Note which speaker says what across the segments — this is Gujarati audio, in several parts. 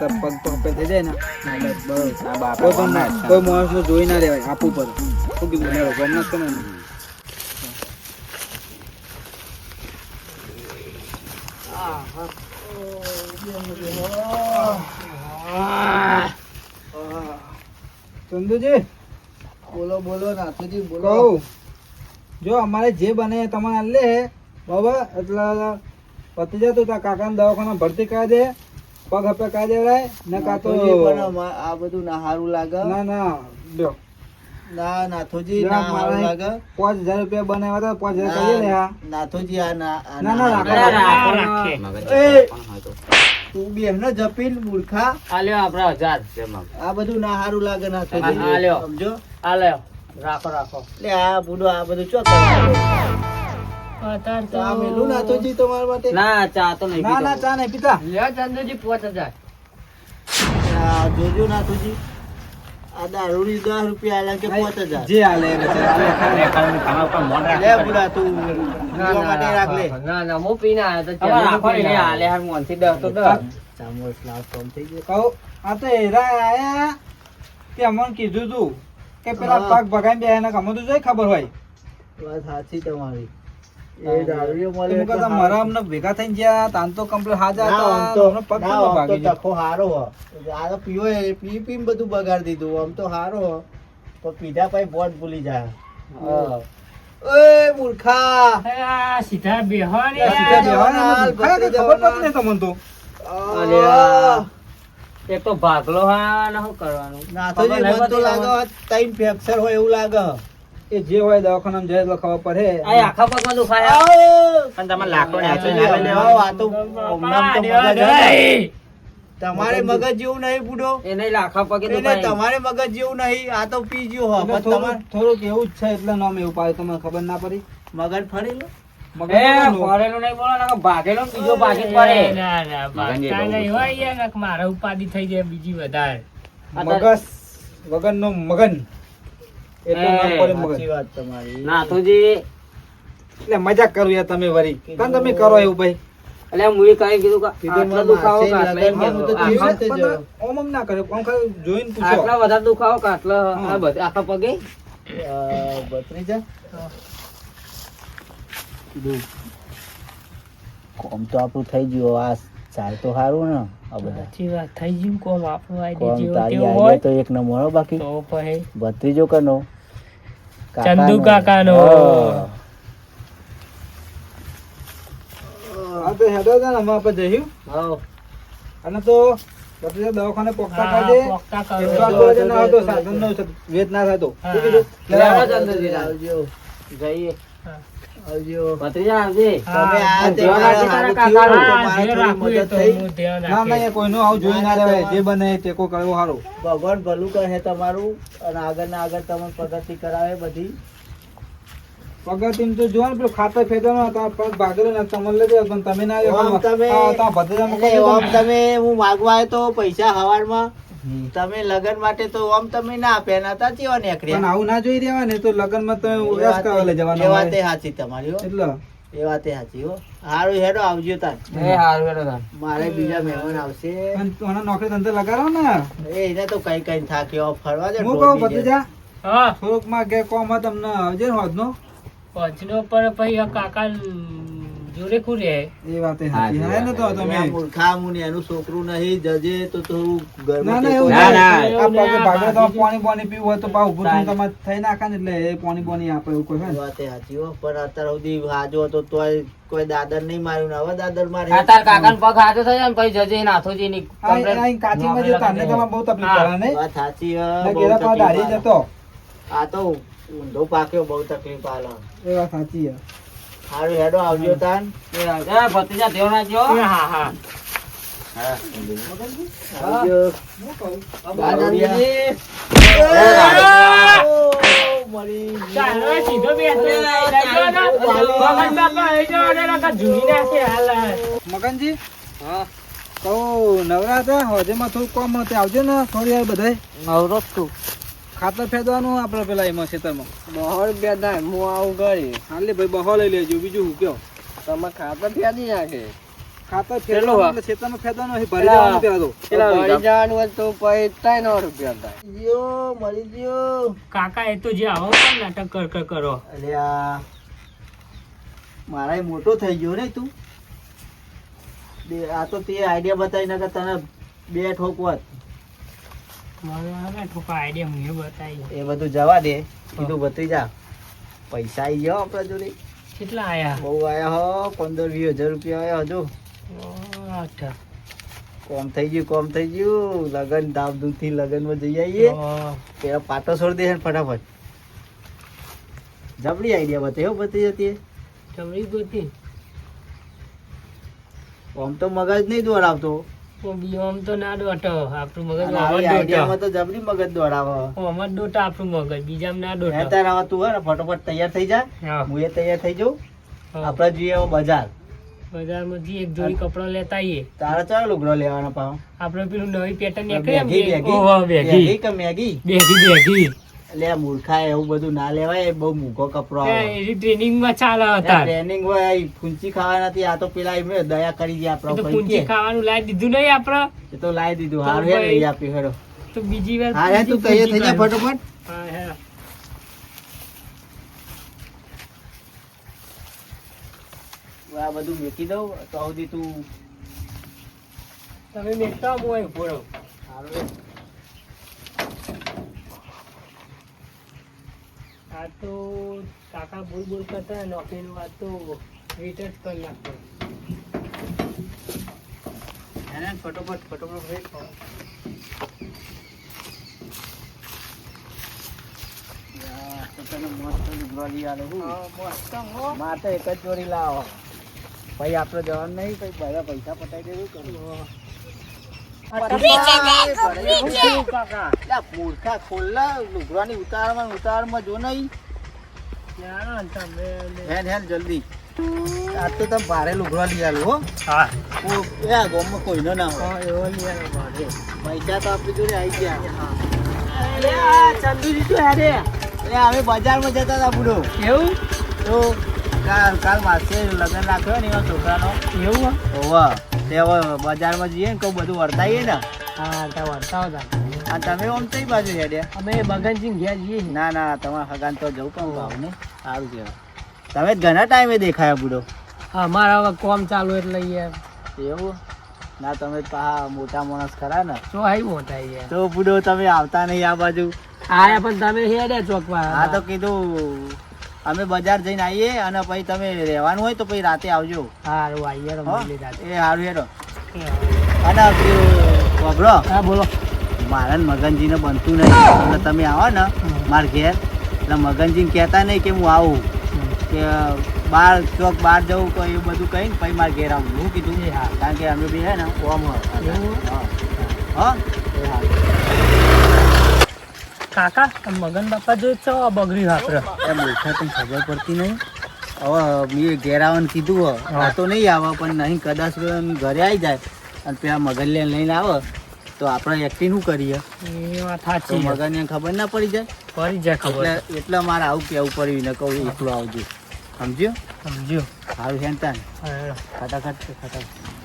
Speaker 1: તો પગ પગ ઉપર થઈ જાય ને. કોઈ પણ. કોઈ માણસનું જોઈ ના રહેવાય આપવું પડે. શું કીધું? મેળો ગમત તમે ચંદુજી?
Speaker 2: બોલો બોલો નાથુજી બોલો.
Speaker 1: જો અમારે જે બને તમારે લે. બાબા એટલે પતી જતું તા કાકાને દવાખાના ભરતી કરી દે. પગ હપે કા દેવડાય ને કાં તો
Speaker 2: નાથુજી આ બધું ના હારું લાગે.
Speaker 1: ના ના
Speaker 2: ના નાથુજી ના હારું લાગે.
Speaker 1: રૂપિયા બનાવ્યા આ
Speaker 2: નાથુજી આ ના
Speaker 1: ના
Speaker 2: ના
Speaker 1: ના રાખો
Speaker 3: તો.
Speaker 2: તું બી એમને જપીન મૂર્ખા.
Speaker 4: આ લ્યો આપડા હજાર
Speaker 3: જે મગજ.
Speaker 2: આ બધું ના હારું લાગે
Speaker 4: આ લ્યો.
Speaker 2: સમજો?
Speaker 4: આ લ્યો. રાખો રાખો.
Speaker 2: એટલે આ બુડો આ બધું ચો
Speaker 4: ના ચા તો નહીં
Speaker 1: ના ના ચા નહીં પીતા.
Speaker 4: લ્યો ચંદુજી પાંચ હજાર.
Speaker 2: જોજો નાથુજી આ દારૂની દસ રૂપિયા આલ્યા કે પાંચ હજાર?
Speaker 1: જે હાલે એ બચારા હાલે ખરા.
Speaker 3: તમારા ઉપર મોઢ
Speaker 2: લે બુડા તું. માટે રાખ લે
Speaker 4: ના ના હું પીને આવ્યો તો ચાલો રાખો ને હાલે હાર મોનથી દસ તો દસ.
Speaker 2: ચામચ લાવ કોમ થઈ ગયો.
Speaker 1: કહું આ તો હેરા આયા. તે અમને કીધું તું કે પેલા
Speaker 2: પાક
Speaker 1: પગ ભગાઈને બે એને અમને તો જોઈ ખબર હોય.
Speaker 2: વાત સાચી તમારી.
Speaker 1: મારા અમને ભેગા થઈને જ્યાં તાન તો કમ્પ્લીટ હાજા હતા પગ
Speaker 2: ના,
Speaker 1: કેમ
Speaker 2: આમ તો
Speaker 1: ભાગી ગયો?
Speaker 2: હારો હો. આ તો પીવો એ પી બધું બગાડી દીધું. આમ તો હારો હો. પણ પીધા પછી બોટ ભૂલી જાય. ઓય મૂર્ખા.
Speaker 4: સીધા બેહો
Speaker 1: સીધા બેહવાના એમાં ભૂખાયા કે ખબર પડતી તમને તો?
Speaker 4: અલ્યા. એક તો ભાગલો હા ને કરવાનું?
Speaker 2: મને તો લાગે ટાઈમ ફ્રેક્ચર હોય એવું લાગે.
Speaker 1: એ જે હોય દવાખાનામાં જાય એટલે ખબર પડે.
Speaker 4: આ આખા પગમાં દુખાય.
Speaker 3: પણ તમારે લાખો ને
Speaker 2: આ તો હમણાં તો મગજ તમારે મગજ જેવું નહીં બુડો.
Speaker 4: એ નહીં આખા પગે
Speaker 2: એને તમારે મગજ જેવું નહીં. આ તો પી ગયો હો. પણ તમારે
Speaker 1: થોડુંક એવું જ છે એટલે નામ એવું પાડે. તમને ખબર ના પડી?
Speaker 2: મગજ ફરી લો
Speaker 1: મગજ
Speaker 4: એ
Speaker 1: નહોતું.
Speaker 4: ફરેલું નહીં બોલો નકર ભાગેલો ને બીજો ભાગી જ પડે.
Speaker 3: મગનજી બહુ બધું.
Speaker 4: મારા ઉપાધિ થઈ જાય બીજી વધારે.
Speaker 1: મગજ વગરનો મગન. મજાક કરું યાર તમે વરી. પણ તમે કરો એવું ભાઈ?
Speaker 4: એટલે મુવી કઈ કીધું કે
Speaker 2: કીધું
Speaker 4: દુખાવો કે આટલા
Speaker 1: આટલો ઓમ ઓમ ના કરે ઓમ ખાલી જોઈને પૂછો.
Speaker 4: આટલા વધારે દુખાવો કે આટલા આ બધે આખા પગે?
Speaker 2: ભત્રીજા? કીધું કોમ તો આપણું થઈ ગયું આ ચાલ તો સારું ને આ બધા.
Speaker 4: વાત થઈ ગયું કોમ આપણું
Speaker 2: કોમ તારી આઈડિયા તો એક નંબર બાકી.
Speaker 4: તો પછી
Speaker 2: ભત્રીજો કનો.
Speaker 4: ચંદુ કાકાનો.
Speaker 2: હા.
Speaker 1: હા તો હેડો ને અમે આપણે જઈશું.
Speaker 4: હાવ
Speaker 1: અને તો બધી દવાખાને પોખતા કાઢે
Speaker 4: પોખતા
Speaker 1: કાઢે ના હોય તો સાધનનો વેદ ના થાય તો.
Speaker 4: હા.
Speaker 2: આવજો.
Speaker 4: ભત્રીજા આવજે.
Speaker 2: તમે આ
Speaker 1: ના ના જોઈ ના જે બને કરવો
Speaker 2: ભગવાન ભલું કહે તમારું. અને આગળ ને આગળ તમને પ્રગતિ કરાવે બધી.
Speaker 1: પગતિમ તો જોવા ને પેલું ખાતર ફેરવાનો હતો પગ ભાગેલો ને તમને લઈ ગયો પણ તમે ના.
Speaker 2: તમે હું માગવા આવ્યો તો પૈસા હવારમાં તમે લગન માટે તો આમ તમે ના આપ્યા ના તા ચેવા
Speaker 1: પણ આવું ના જોઈ રહેવાય ને તો લગનમાં તમે ઉદાસ કરવા લઈ જવાના
Speaker 2: એ વાતે સાચી તમારી
Speaker 1: એટલે?
Speaker 2: એ વાતે સાચી હો. હારું હેડો આવજો તાર.
Speaker 4: એ હારું હેડો તાર.
Speaker 2: મારે બીજા મહેમાન આવશે.
Speaker 1: પણ તોના નોકરી ધંધે લગાડો ને.
Speaker 2: એ એને તો કઈ કઈ થાક્યો ફરવા દે
Speaker 1: હું કહું. ભત્રીજા?
Speaker 4: હા.
Speaker 1: થોડુંકમાં કે કોમ તમને આવજે ને હોદનો
Speaker 4: પછનો પર પછી કાકા જોડે કુરે
Speaker 1: એ વાત સાચી હા ને તો
Speaker 2: તમે
Speaker 1: તમે
Speaker 2: આ મૂર્ખા મું એનું છોકરું નહીં જજે તો થોડું
Speaker 1: ના ના એવું
Speaker 3: ના,
Speaker 1: ના
Speaker 3: ના.
Speaker 1: આ પગે ભાગે તો પાણી પાણી પીવું હોય તો પાછું ઊભું થઈને તમારે થઈ નાખે ને એટલે એ પાણી પાણી આપે એવું કોઈ.
Speaker 2: વાતે સાચી હો પણ અત્યારે સુધી હાજો હતો તોય કોઈ દાદર નહીં માર્યું હવે દાદર મારે.
Speaker 4: તાર કાકાનો પગ હાથો થઈ જાય ને પછી જજે નાથોજી ની
Speaker 1: તારને તમારે બહુ તકલીફ પડે
Speaker 2: વાત સાચી હે,
Speaker 1: પા જતો.
Speaker 2: આ તો ઊંધો પાક્યો બહુ તકલીફ આલે.
Speaker 1: એ વાત સાચી છે
Speaker 2: હારું હેડો આવજો તાન.
Speaker 4: એ ભત્રીજા દેવ રાખજો. હા હા.
Speaker 3: હા.
Speaker 2: મકાનજી
Speaker 1: હા. કહું નવરા હતા? હોજેમાં થોડું કોમ હતું. આવજો ને થોડી વાર બધાય.
Speaker 4: નવરો તું
Speaker 1: ખાતર ફેદવાનું આપણે પેલા એમાં ખેતરમાં?
Speaker 4: બહોળ બે થાય હું આવું કરી.
Speaker 1: હાલે ભાઈ બહોળ લઈ લેજો બીજું હું કયો?
Speaker 4: તમે ખાતર ફેદી નાખે.
Speaker 1: ખાતર
Speaker 4: ફેલો
Speaker 1: એટલે ખેતરમાં ફેરવાનું અહીં ભરી
Speaker 4: જવાનું
Speaker 1: દેવાનું પેલા તો.
Speaker 2: મળી જવાનું હોય તો પછી ત્રણ રૂપિયા થાય. જીઓ મળી ગયો.
Speaker 3: કાકા એ તો જે આવો નાટક કર કર કરો.
Speaker 2: અલ્યા મારા મોટો થઈ ગયો ને તું. બે આ તો તે આઈડિયા બતાવી નાખે તને બે ઠોકવત
Speaker 3: મને હવે ઠોકા આઈડિયા મને બતાવી
Speaker 2: એ બધું જવા દે. કીધું બતી જા પૈસા આવી ગયો આપણા જોડે.
Speaker 3: કેટલા આયા?
Speaker 2: બહુ આયા હો પંદર વીસ હજાર રૂપિયા આયા હજુ. કોમ થઈ ગયું કોમ થઈ ગયું. લગન ધામધૂમથી લગનમાં જઈ આવીએ પેલા પાટો છોડી દે ફટાફટ. જબડી આઈડિયા બતાવી હો બતી જતી
Speaker 3: જમણી ગોતી
Speaker 2: આમ તો મગજ નહીં દોડાવતો.
Speaker 3: ઓ તો ના દોટો આપણું મગજ
Speaker 2: અને
Speaker 3: આમાં
Speaker 2: આવી
Speaker 3: જ
Speaker 2: આઈડિયામાં તો જબરી મગજ દોડાવે.
Speaker 3: આમાં જ આપણું મગજ બીજામાં ના દોટો
Speaker 2: હેતાર હવે તું હે ફટોફટ તૈયાર થઈ જા.
Speaker 3: હા,
Speaker 2: એ તૈયાર થઈ જાઉં. આપણે જોઈએ બજાર.
Speaker 3: બજારમાં જઈએ એક જોડી કપડો લેતા આવીએ
Speaker 2: તારા ચાર લુગડો લેવાનો પાવ
Speaker 3: આપણે પેલું નવી પેટર્ન નીકળી
Speaker 2: baggy baggy.
Speaker 3: Baggy.
Speaker 2: Baggy Maggi?
Speaker 3: Baggy.
Speaker 2: એટલે મૂર્ખા એવું બધું ના લેવાય બહુ મૂકો કપડો
Speaker 3: એની ટ્રેનિંગમાં ચાલે હતા
Speaker 2: ટ્રેનિંગ હોય આ ફૂંચી ખાવા નથી આ તો પેલા એમને દયા કરી
Speaker 3: એ
Speaker 2: આપણો કે.
Speaker 3: ખાવાનું લાવી દીધું નહીં આપણે.
Speaker 2: એ તો લાવી દીધું હારું હે લઈ આપી હેડો.
Speaker 3: તો બીજી વાર
Speaker 2: હા હે તું કહીએ થઈ જા ફટોફટ.
Speaker 3: હા, હા.
Speaker 2: આ બધું મેકી દઉં તો સુધી તું
Speaker 3: તમે મેકતા હું અહીં રહું.
Speaker 2: હારું હે.
Speaker 3: આ તો કાકા બોલ બોલ કરતા નોકરીનું વાત તો રિટર્ન કરી નાખતો
Speaker 2: હે ને, ફટોફટ ફટોફટ વેટ કરો. માર તો એક જ ચોરી લાવો. ભાઈ આપડે જવાનું નહીં પછી બધા પૈસા પટાઈ દેવું કરું? મૂર્ખા ખોલ્લા લુગડાની ઉતારમાં ઉતારમાં જો નહીં. હેન હેન જલ્દી. આજ તો તમે ભારે લુગડા લઈ આલું હો.
Speaker 3: હા.
Speaker 2: કો- એ આ ગામમાં કોઈનો ના હોય.
Speaker 3: એવો લઈ મારે.
Speaker 2: પૈસા તો આપણી જોડે આવી ગયા. અરે આ ચંદુજી તો અરે અમે બજારમાં જતા હતા બુડો.
Speaker 3: એવું?
Speaker 2: તો કાલ કાલ માસે લગ્ન રાખ્યો ને એવા છોકરાનો.
Speaker 3: એવું?
Speaker 2: હોવા. તે હવે બજારમાં જઈએ ને કહું બધું વર્તાઈએ ને.
Speaker 3: હા તો વર્તાવો તા.
Speaker 2: આ તમે આમ કઈ બાજુ હેડ્યા
Speaker 3: અમે બગનસિંહ ઘેર જઈએ
Speaker 2: ના ના તમારા હગાન તો જવું પણ ભાવ ને સારું કહેવાય તમે ઘણા ટાઈમે દેખાયા બુડો?
Speaker 3: હા મારા હવે કોમ ચાલુ એટલે યાર.
Speaker 2: એવું? ના તમે પા મોટા માણસ ખરા ને.
Speaker 3: તો આવી મોટા યાર.
Speaker 2: તો બુડો તમે આવતા નહીં આ બાજુ?
Speaker 3: આયા પણ તમે હેડે ચોકવા
Speaker 2: હા તો કીધું અમે બજાર જઈને આવીએ અને પછી તમે રહેવાનું હોય તો પછી રાતે આવજો.
Speaker 3: સારું આવીએ
Speaker 2: એ સારું હેરો. અને વગડો
Speaker 3: હા બોલો.
Speaker 2: મારા મગનજીને બનતું નહીં. એટલે તમે આવો ને માર ઘેર. એટલે મગનજીને કહેતા નહીં કે હું આવું. કે બહાર ચોક બહાર જવું કોઈ એવું બધું કહીને પછી મારે ઘેર આવું. હું કીધું
Speaker 3: હા.
Speaker 2: કારણ કે અમે બી હે ને ઓમ હા. હા.
Speaker 3: કાકા મગન બાપા જોઈ છો આ બગડી વાપરે.
Speaker 2: એ મૂર્ખા તને ખબર પડતી નહીં. હવે મેં ઘેર આવવાનું કીધું. આ તો નહીં આવે પણ નહીં કદાચ ઘરે આવી જાય. અને પેલા મગનને લઈને આવે તો આપણે એક્ટિંગ શું કરીએ?
Speaker 3: એ વાત સાચી.
Speaker 2: મગનને ખબર ના પડી જાય?
Speaker 3: પડી જાય ખબર.
Speaker 2: એટલે મારે આવું કેવું પડ્યું ને કહું એકલો આવજો. સમજ્યો?
Speaker 3: સમજ્યો.
Speaker 2: સારું હેંતા ને
Speaker 3: હા.
Speaker 2: ખટાખટ ખટાખટ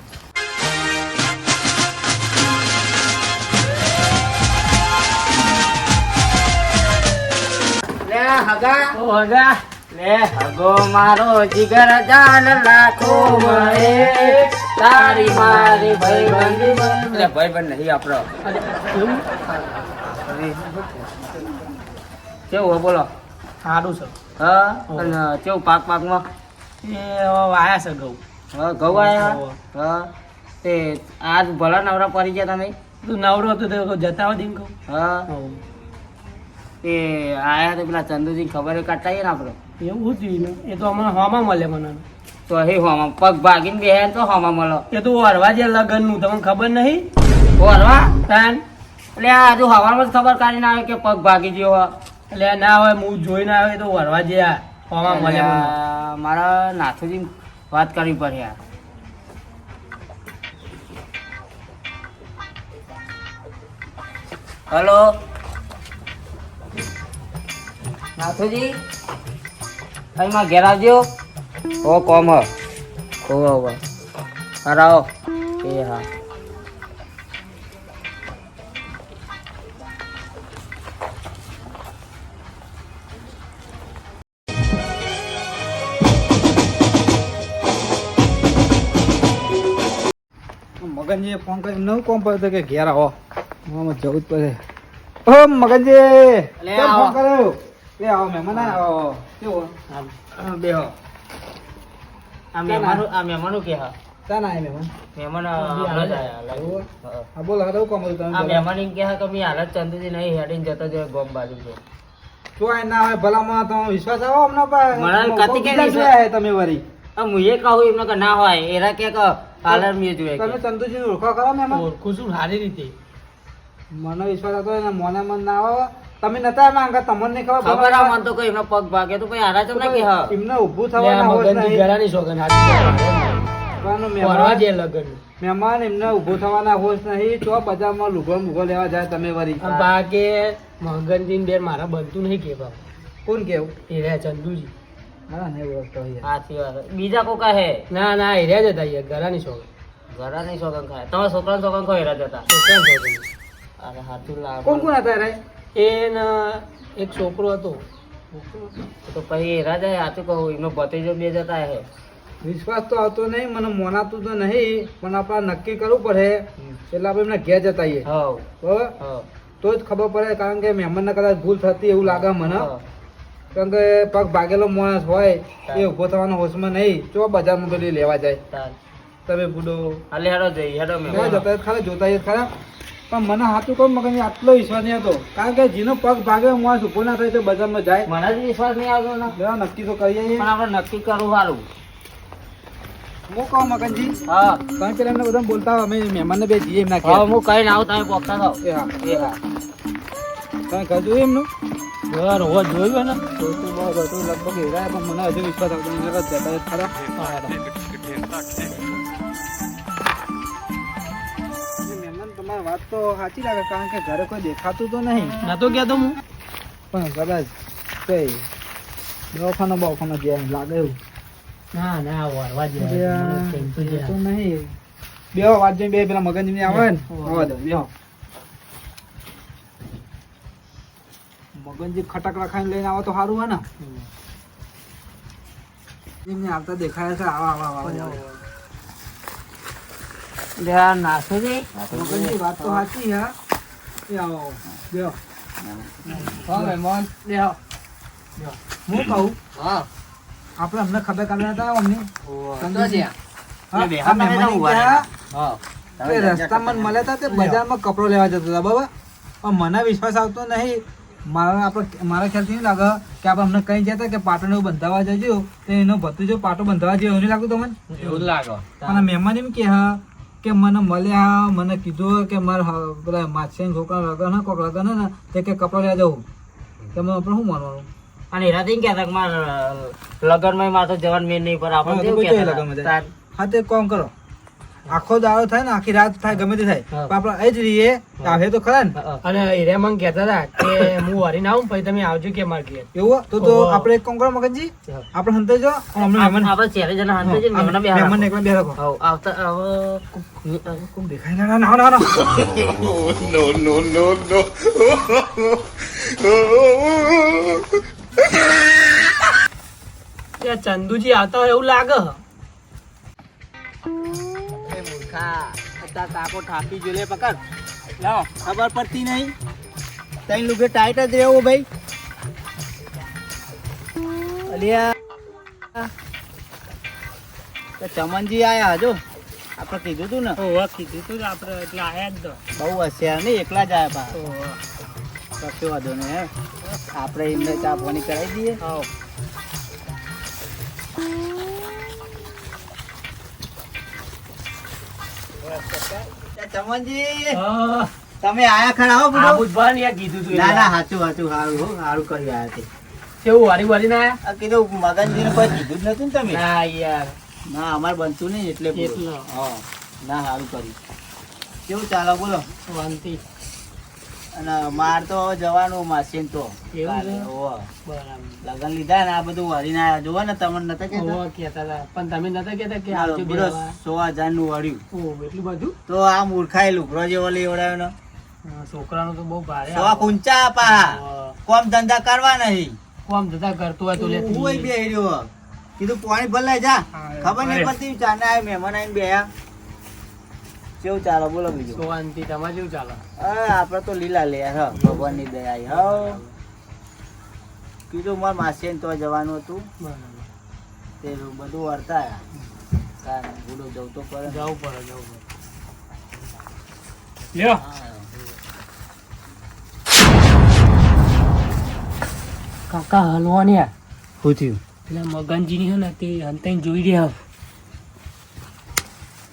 Speaker 2: હગા
Speaker 3: ઓ હગા
Speaker 2: લે હગો મારો જીગર જાન લાખો મળે તારી મારી ભાઈબંધી એટલે ભાઈબંધ નહીં આપણો. કેવું હો બોલો?
Speaker 3: સારું છે
Speaker 2: હા અને કેવું પાક પાકમાં?
Speaker 3: એ વાયા છે ઘઉં
Speaker 2: હા ઘઉં આયા? હા. તે આજ ભલા નવરા પડી ગયા તમે?
Speaker 3: તું નવરો હતો તો જતા હોય કહું.
Speaker 2: હા. તે આયા તો પેલા ચંદુજી ખબર કાઢતા ને આપણે.
Speaker 3: એવું જ ને. એ તો હમણાં હોમાં મળે મને.
Speaker 2: તો હે હોમાં પગ ભાગીને બે તો હોમાં મળો.
Speaker 3: એ તો વરવા જે લગ્નનું તમને ખબર નહીં?
Speaker 2: બોરવા
Speaker 3: તાન.
Speaker 2: એટલે આ હજુ હવામાં જ ખબર કાઢીને આવે કે પગ ભાગી ગયો.
Speaker 3: એટલે ના હોય હું જોઈને આવે તો વરવા જે આ હોમાં મળે
Speaker 2: મારા નાથુજી વાત કરવી પડે યાર. હલો? નાથુજી અહીં માં ઘેર આવજો. ઓ કોમ હ. હોવે હોવે
Speaker 4: હરાવો એ હા.
Speaker 1: મગનજીએ ફોન કરી નવું કોમ પડ્યો હતો કે ઘેર આવો. મામા જવું જ પડે. ઓ મગનજી
Speaker 4: લે
Speaker 1: કેમ
Speaker 4: આવો.
Speaker 1: ફોન કર્યો? લે આવો મહેમાન આવો કેવો બેહો
Speaker 4: આ મહેમાનો આ મહેમાનો કે હા
Speaker 1: ક્યાં ના મહેમાન
Speaker 4: મહેમાન હમણાં આયા હા.
Speaker 1: હા હા તો કોમ
Speaker 4: આ મહેમાન એમ કહે છે કે મેં હાલ ચંદુજી નહીં હેડીને જતો રહ્યો ગોમ બાજુ છે
Speaker 1: જો આ ના હોય ભલામાં તમે વિશ્વાસ આવો અમને પર
Speaker 4: મને કતી કે વિશ્વાસ?
Speaker 1: તમે વરી
Speaker 4: હું એ કહું એમને કે ના હોય એરા કે કે પાર્લર મેં જોઈએ
Speaker 1: તમે ચંદુજી ઓળખો કરો મહેમાન
Speaker 3: ઓળખું છું સારી રીતે
Speaker 1: મને વિશ્વાસ હતો એના મોને મન ના આવે તમે નતા માંગા તમને નહીં ખબર
Speaker 4: ખબર આ મન તો કોઈ એમનો પગ ભાગે તો કોઈ આરા ચમ ના કે હા?
Speaker 1: એમને ઊભું થવાનું
Speaker 3: હોય
Speaker 1: નહીં.
Speaker 3: ઘરાની સોગન જે લગન.
Speaker 1: મહેમાન એમને ઊભું થવાના હોશ નહીં. તો બજારમાં લુગો મુગો લેવા જાય તમે વરી.
Speaker 3: બાકે મગનજી બેન મારા બનતું નહીં કે બાપ
Speaker 1: કોણ કેવું
Speaker 3: એ રહ્યા ચંદુજી.
Speaker 1: મારા ને ઓળખતો યાર.
Speaker 4: સાચી વાત. બીજા કોઈ હે?
Speaker 3: ના ના એ રહ્યા જતા હતા ઘરાની સોગન
Speaker 4: ગરાની સોગન ખાય. તમારા છોકરા છોકરા કોઈ હેરા જતા
Speaker 3: છોકરા સોગન
Speaker 4: અરે હાથું લાવ
Speaker 1: કોણ કોણ હતા રે?
Speaker 3: એ ન એક છોકરો હતો.
Speaker 4: તો પછી રાજા હાથું કહું એમનો ભત્રીજો બે જતા હે.
Speaker 1: વિશ્વાસ તો આવતો નહીં મને મોનાતું તો નહીં પણ આપણે નક્કી કરવું પડે. એટલે આપણે એમને ઘેર જતા આવીએ.
Speaker 4: હા
Speaker 1: બરાબર તો જ ખબર પડે કારણ કે મહેમાનને કદાચ ભૂલ થતી એવું લાગે મને. કારણ કે પગ ભાગેલો માણસ હોય એ ઊભો થવાનો હોશમાં નહીં ચો બજારમાં પેલી લેવા જાય.
Speaker 4: તાર.
Speaker 1: તમે બુડો
Speaker 4: હાલે હેડો જઈએ હેડો મેં.
Speaker 1: જતા ખરા જોતા જ ખરા? પણ મને હાથું કહું મગજ આટલો વિશ્વાસ નહીં હતો કારણ કે જેનો પગ ભાગે માણસ ઊભો ના થાય તો બજારમાં જાય.
Speaker 4: મને જ વિશ્વાસ નહીં આવતો
Speaker 1: નક્કી તો કરીએ
Speaker 4: પણ આપણે નક્કી કરવું સારું.
Speaker 1: હું કહું મગનજી
Speaker 4: હા.
Speaker 1: તમે પેલા એમને બધા બોલતા અમે મહેમાનને બે જઈએ એમના હા.
Speaker 4: હું કઈ ના તમે પોખતા થાવ.
Speaker 1: એ હા.
Speaker 4: એ હા.
Speaker 1: તમે ઘર જોયું એમનું?
Speaker 3: ઘર હોવા જોયું ને?
Speaker 1: તો તો બરાબર, લગભગ એરાય પણ મને હજુ વિશ્વાસ આવતો જતા ખરા. તમારી વાત તો સાચી લાગે કારણ કે ઘરે કોઈ દેખાતું તો નહીં.
Speaker 3: નતો કહેતો હું.
Speaker 1: પણ કદાચ કઈ દવાખાનો બવાખાનો જ્યાં લાગે એવું.
Speaker 3: ના ના વરવા
Speaker 1: તો નહીં. બે વાત જોઈ બે પેલા મગનજી આવે ને. હવા દો બે મગનજી ખટક રખાઈને લઈને આવો તો સારું હોય ને? એમને આવતા દેખાય છે. આવા આવા આવા.
Speaker 4: છે
Speaker 1: વાત તો સાચી હા. હા મહેમાન. હું કહું?
Speaker 4: હા.
Speaker 1: આપણે અમને ખબર હતા અમને.
Speaker 4: તે
Speaker 1: રસ્તામાં મળ્યા હતા તે બજારમાં કપડો લેવા જતો હતા બરાબર? પણ મને વિશ્વાસ આવતો નહીં. મારા આપણે મારા ખ્યાલથી નહીં લાગે કે આપણે અમને કઈ જતા કે પાટણ ને બંધાવા જજો તો એનો ભત્રીજો પાટો બંધાવા જેવું નહીં લાગતું તમને?
Speaker 4: એવું લાગે.
Speaker 1: અને મહેમાન એમ કે હા કે મને મળ્યા મને કીધું કે મારે પેલા માછીના છોકરા લગન હે કોક લગન ને તે કે કપડા લેવા જવું. તેમાં આપણે શું માનવાનું
Speaker 4: અને એના થી કહેતા મારે લગનમાં મારે જવાન મેં નહીં પર આપણે
Speaker 1: તો લગનમાં. હા તે કોમ કરો. આખો દાડો થાય ને આખી રાત થાય ગમે તે થાય. આપણે એ જ રહીએ આવે તો ખરા ને.
Speaker 3: અને હીરે મને કહેતા હતા કે હું વરીને આવું પછી તમે આવજો કે માર ઘેર.
Speaker 1: એવું તો તો. આપણે એક કામ કરો મગનજી. આપણે હંતે જો
Speaker 4: હમણાં.
Speaker 1: મહેમાન
Speaker 4: આપણે ચારે જણા હાથે જઈને મહેમાનને બેહાડો.
Speaker 1: મહેમાન એકલા બે રાખો
Speaker 4: આવતા હવે
Speaker 1: કોક દેખાય? ના ના ના ના.
Speaker 3: ત્યાં ચંદુજી આવતા હોય એવું લાગે.
Speaker 2: અત્યારે કાકો ઠાકી જો લે પકડ. લાવો. ખબર પડતી નહીં. તઈ લુગે ટાઈટ જ રહેવું ભાઈ. અલિયા. ચમનજી આયા હજો? આપણે કીધું તું ને?
Speaker 3: ઓવા કીધું તું આપણે એટલે આયા જ તો.
Speaker 2: બહુ હશે નહીં એકલા જ આયા પા.
Speaker 3: ઓવા.
Speaker 2: કશો વાંધો નહીં હે. આપણે એમને ચા ફોની કરાવી દઈએ.
Speaker 3: આવો.
Speaker 2: ચમનજી તમે આયા ખરા હો બુડો
Speaker 3: બુધવારે યાર કીધું તું
Speaker 2: ના ના. સાચું સાચું સારું હો સારું કરી આયા તે.
Speaker 3: કેવું વારી વારી ના આયા?
Speaker 2: આ કીધું મગનજીને કોઈ કીધું જ નતું ને તમે?
Speaker 3: ના યાર.
Speaker 2: ના અમારે બનતું નહીં એટલે. હા ના સારું કર્યું. કેવું ચાલો બોલો?
Speaker 3: શાંતિ.
Speaker 2: અને માર તો જવાનું માસીન તો. લગન લીધા ને આ બધું વળીને આયા. જોવો ને તમને નતા
Speaker 3: હતા. પણ તમે નતા કેતા કે આવજો?
Speaker 2: સો હજારનું વળ્યું
Speaker 3: એટલું બધું?
Speaker 2: તો આ મૂર્ખાએ લુગડો જેવો લેવડાવ્યો ને
Speaker 3: છોકરાનું તો બહુ ભારે
Speaker 2: સો કુંચા આપા. કોમ ધંધા કરવા નહીં.
Speaker 3: કોમ ધંધા કરતો હોય તો લે.
Speaker 2: હોય બે કીધું પાણી ભલાઈ જા. ખબર નહીં પડતી ચાને આયા મહેમાન આવીને બેહ્યા. કેવું ચાલો? બોલો બીજું.
Speaker 3: શાંતિ તમારે કેવું ચાલે?
Speaker 2: અરે આપડે તો લીલા લે હ ભગવાનની દયા હ. કીધું મારા માસી તો જવાનું હતું.
Speaker 3: બરાબર.
Speaker 2: તે બધું વર્તા કારણ ભૂલો જવું તો પડે.
Speaker 3: જવું પડે જવું પડે. લ્યો. કાકા હલવાની.
Speaker 2: શું થયું?
Speaker 3: પેલા મગનજી ની હે ને તે અંતે જોઈ રહ્યા.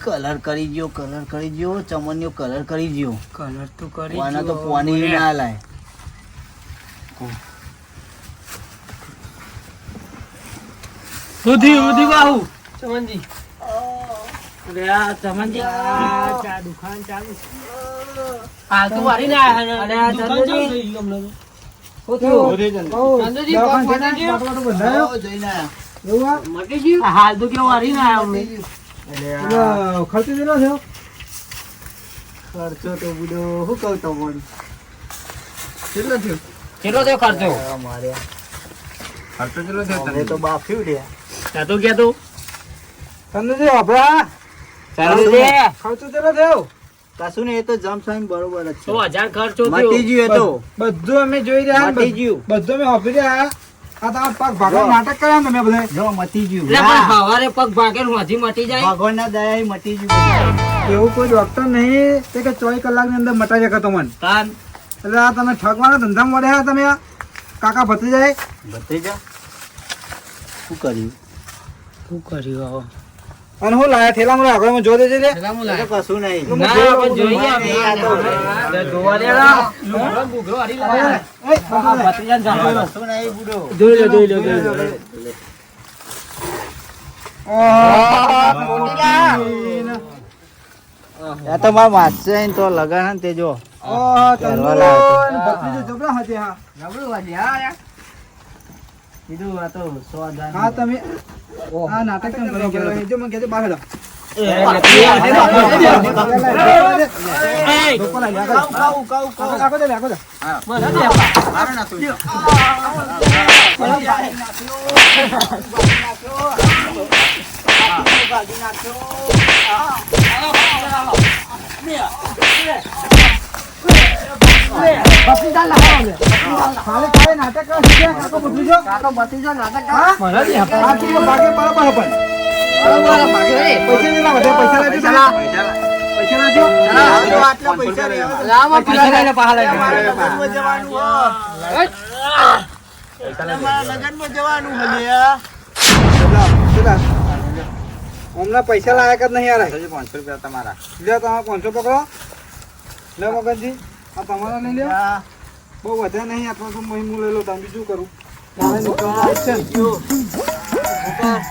Speaker 2: કલર કરી ગયો કલર કરી ગયો ચમનનો કલર કરી ગયો
Speaker 3: કલર તો કરી
Speaker 2: આના તો પાણી ના લાય.
Speaker 3: ઉધી ઉધી બાહુ. ચમનજી.
Speaker 2: અરે ચમનજી.
Speaker 3: ચા દુકાન ચાલુ હાલ તો વારી ને
Speaker 2: અરે આ ચંદુજી.
Speaker 3: ચંદુજી, ગયો?
Speaker 2: જોઈને
Speaker 3: હાલ કેવું વારી ના આયા
Speaker 1: પેલો ખર્ચો કેટલો થયો?
Speaker 2: ખર્ચો તો બુડો શું કહું તમને?
Speaker 1: કેટલો થયો?
Speaker 3: કેટલો થયો ખર્ચો?
Speaker 2: મારે.
Speaker 1: ખર્ચો કેટલો થયો
Speaker 2: તમે તો બાફ્યું રે.
Speaker 3: ત્યાં તો ગયા તું?
Speaker 1: તમને જે વાપરા
Speaker 2: ચાલુ છે.
Speaker 1: ખર્ચો કેટલો થયો?
Speaker 2: કશું ને એ તો જમ સાઈન બરોબર જ છે.
Speaker 3: હજાર ખર્ચો
Speaker 2: મટી ગયો તો.
Speaker 1: બધું અમે જોઈ રહ્યા
Speaker 2: મટી ગયું.
Speaker 1: બધું અમે વાપરી રહ્યા. પગ ભાગવા નાટક કર્યા તમે બધા.
Speaker 2: જો મટી ગયું.
Speaker 3: પણ પગ ભાગે ને મટી જાય?
Speaker 2: ભગવાનના દયા મટી ગયું.
Speaker 1: એવું કોઈ ડોક્ટર નહીં તે કે ચોવીસ કલાકની અંદર મટાઈ શકે તમને
Speaker 3: તાન.
Speaker 1: એટલે આ તમે ઠગવાના ધંધા મળ્યા તમે આ. કાકા ભતી જાય
Speaker 2: ભત્રીજા? શું કર્યું?
Speaker 3: શું કર્યું
Speaker 1: અને હું લાયા આગળમાં જો દેજે લે.
Speaker 2: કશું નહીં.
Speaker 3: ના પણ જોઈએ.
Speaker 2: આ તો
Speaker 3: જોવા દે ના. લુગડો હરી લાવ્યા.
Speaker 1: એ, જાણો.
Speaker 2: કશું નહીં બુડો.
Speaker 3: જોઈ લો જોઈ લો જોઈ લો.
Speaker 2: આ તો મારા માસે તો લગન તે જો.
Speaker 1: ઓહો, તંદુર, ભત્રીજો જબરા હા.
Speaker 2: કીધું આ તો સો હજાર
Speaker 1: હા તમે આ નાટક કેમ કરો જો મને કહેજો બહાર હેડો. તમે. હમણાં પૈસા લાયક જ નહીં યાર પાંચસો રૂપિયા તમારા લ્યો તમારા પાંચસો પકડો લે મગનજી આ તમારા લઈ લ્યો. બહુ વધે નહીં આટલો તો હું હું લઈ લો તમે બીજું કરું. મારે નીકળવાનું જ છે. ને. ના,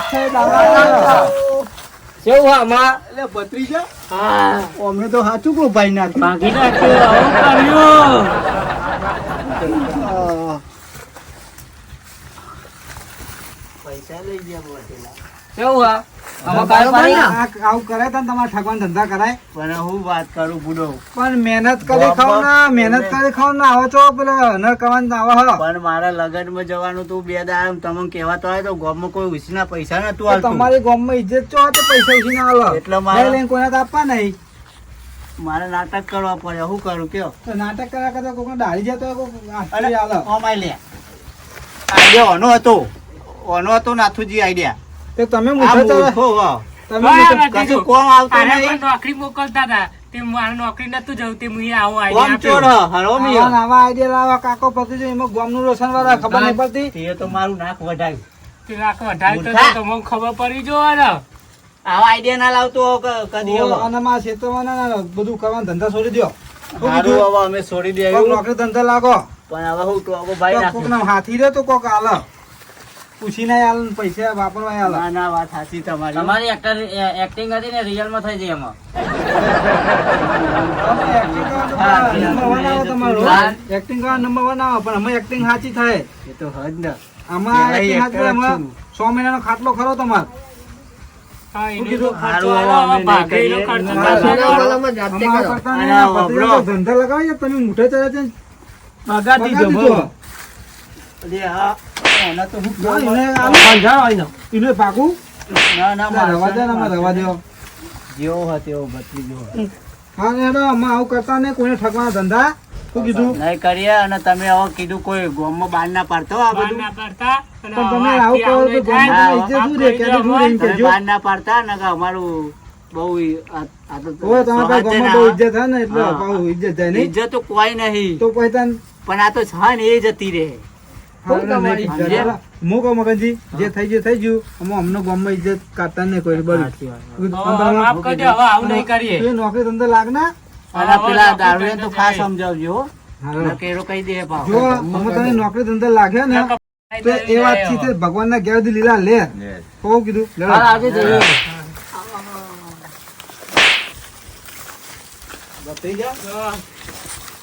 Speaker 1: છે,
Speaker 3: કેવું આમાં?
Speaker 2: એટલે ભત્રીજા?
Speaker 3: હા.
Speaker 2: અમને તો સાચું કહું ભાઈ નાખ્યું
Speaker 3: ભાગી નાખ્યો.
Speaker 2: પૈસા લઈ ગયા બોલા
Speaker 3: કેવું આ? આમાં કાંઈ પાડી ના?
Speaker 1: આવું કરે તો તમારા ઠગવાન ધંધા કરાય.
Speaker 2: પણ હું વાત કરું બુડો.
Speaker 1: પણ મહેનત કરી ખાવ ના મહેનત કરી ખાવ ના. આવો છો પેલા નર કવાન આવો
Speaker 2: પણ મારા લગનમાં જવાનું તું બે દાડા તમને કહેવાતો હોય તો ગામમાં કોઈ ઉછીના પૈસા નતું
Speaker 1: તો
Speaker 2: આવતું.
Speaker 1: તમારી ગામમાં ઇજ્જત છો તો પૈસા ઉછી ના
Speaker 2: એટલે મારે
Speaker 1: લઈ લઈને કોઈને તો આપવા નહીં.
Speaker 2: મારે નાટક કરવા પડે. શું કરું કયો?
Speaker 1: તો નાટક કર્યા કરતા કોઈ દાઢી જતો હોય
Speaker 2: અને
Speaker 1: આલો.
Speaker 2: લે. આઈડિયા ઓનો હતો. ઓનો હતો નાથુજી આઈડિયા.
Speaker 1: તો તમે
Speaker 2: મૂર્ખો
Speaker 1: તમે
Speaker 2: કશું કોમ આવતો નહીં?
Speaker 3: નોકરી મોકલતા હતા. તે મારે નોકરી નતું જવું તે મુએ આવો આઈડિયા
Speaker 2: ચોર
Speaker 3: આપ્યો.
Speaker 2: હ, હરોમી
Speaker 1: આવા. આઈડિયા લાવા કાકો પતિ જો એમાં ગામનું રોશન વાળા ખબર નહીં પડતી.
Speaker 2: તે તો મારું નાક વઢાયું.
Speaker 3: તે નાક વઢાયું તો તો મને ખબર પડી જો ને
Speaker 2: આવા આઈડિયા ના લાવતો કદી.
Speaker 1: અને મારા ક્ષેત્રમાં ના- ના બધું કરવાનું ધંધા છોડી દો
Speaker 2: સારું હવે અમે છોડી
Speaker 1: કોક નોકરી ધંધા લાગો.
Speaker 2: પણ હવે હું ટોકો ભાઈ
Speaker 1: કોક નામ હાથી દે તો કોક આલો પૂછીને આલ ને પૈસા વાપરવા આલ
Speaker 2: ના ના વાત સાચી તમારી.
Speaker 4: તમારી એક્ટર એક્ટિંગ હતી ને રિયલમાં થઈ જાય એમાં.
Speaker 1: એક્ટિંગ કરવા નંબર વન આવે પણ અમે એક્ટિંગ સાચી થાય.
Speaker 2: એ તો હજ ને.
Speaker 1: આમાં સો મહિનાનો ખાટલો ખરો તમાર. ધંધા લગાવી તમે મુઠે ચડે છે
Speaker 2: પગાર
Speaker 1: પગાર
Speaker 2: દીધો
Speaker 1: દીધો.
Speaker 2: બહુ. અરે હા એના તો હું
Speaker 1: ના,
Speaker 2: કહું.
Speaker 1: એને પાકું
Speaker 2: ના ના
Speaker 1: ના, રવા દે ને, રવા
Speaker 2: મારશે. જેવો હતો એવો ભત્રીજો હતો.
Speaker 1: હા ને અમે આવું કરતા નહીં કોઈને ઠગવાના ધંધા શું કીધું
Speaker 2: નહીં કરીએ અને તમે હવે કીધું કોઈ ગોમમાં બાર ના પાડતો આ બધું
Speaker 3: ના પાડતા
Speaker 1: પણ તમે આવું કરો તો
Speaker 3: આવું
Speaker 1: ગામમાં
Speaker 3: નહીં થાય.
Speaker 1: ઇજ્જત શું રહે? ક્યાંથી શું રહે? એમ
Speaker 2: બાર ના પાડતા ને અમારું બહુ આ તો
Speaker 1: તમારા ગામમાં
Speaker 2: ને
Speaker 1: બહુ ઇજ્જત થાય ને એટલે બહુ ઇજ્જત જાય નહીં
Speaker 2: ઇજ્જત તો કોઈ નહીં
Speaker 1: તો કોઈ
Speaker 2: પણ આ તો છે ને એ જતી રહે
Speaker 1: કહું મગનજી જે થઈ ગયું થઈ ગયું. અમે અમને ગામમાં ઇજ્જત કાઢતા નહીં કોઈ બરોબર
Speaker 3: હવે માફ કરજો, હવે આવું નહીં કરીએ.
Speaker 1: તું એ નોકરી ધંધા લાગના?
Speaker 2: અને પેલા
Speaker 3: નોકરી
Speaker 2: તો ખાસ સમજાવજો. હો.
Speaker 1: હા.
Speaker 2: નકર એરો કહી દે ભાવ.
Speaker 1: જો અમે તને નોકરી ધંધા લાગ્યા ને તો એ વાત છે ભગવાન ના ઘેર લીલા લે. કહું કીધું.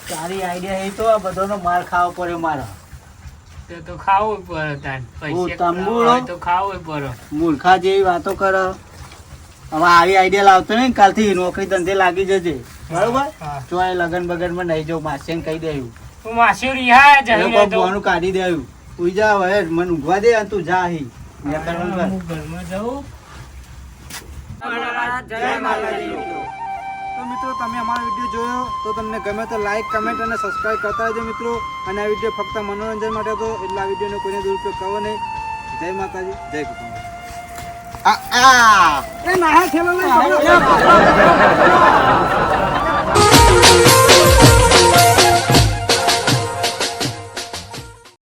Speaker 2: સારી આઈડિયા એ તો આ બધાનો માર ખાવો પડ્યો મારા.
Speaker 3: તે તો ખાવું પડે તાન. પૈસા તો ખાવું પડે.
Speaker 2: મૂર્ખા જેવી વાતો કરો. હવે આવી આઈડિયા લાવતો ને કાલથી નોકરી ધંધે લાગી જજે. બરોબર?
Speaker 3: જો
Speaker 2: ચોય લગન બગનમાં નહીં જાઉં માસીને કહી દેવું
Speaker 3: હું માસી હા જઈ
Speaker 2: એ બોનું કાઢી દેવું ઉઈ જા હવે મને ઊંઘવા દે તું જા.
Speaker 3: હું. ઘરમાં જાઉં.
Speaker 4: જય માતાજી.
Speaker 1: તો મિત્રો તમે અમારો વીડિયો જોયો તો તમને ગમે તો લાઇક કમેન્ટ અને સબસ્ક્રાઈબ કરતા રહેજો મિત્રો. અને આ વીડિયો ફક્ત મનોરંજન માટે હતો એટલે આ વિડીયોનો કોઈને દુરુપયોગ કરવો નહીં. જય માતાજી. જય કુટુંબ.
Speaker 2: આ
Speaker 1: એ નાહા ખેલો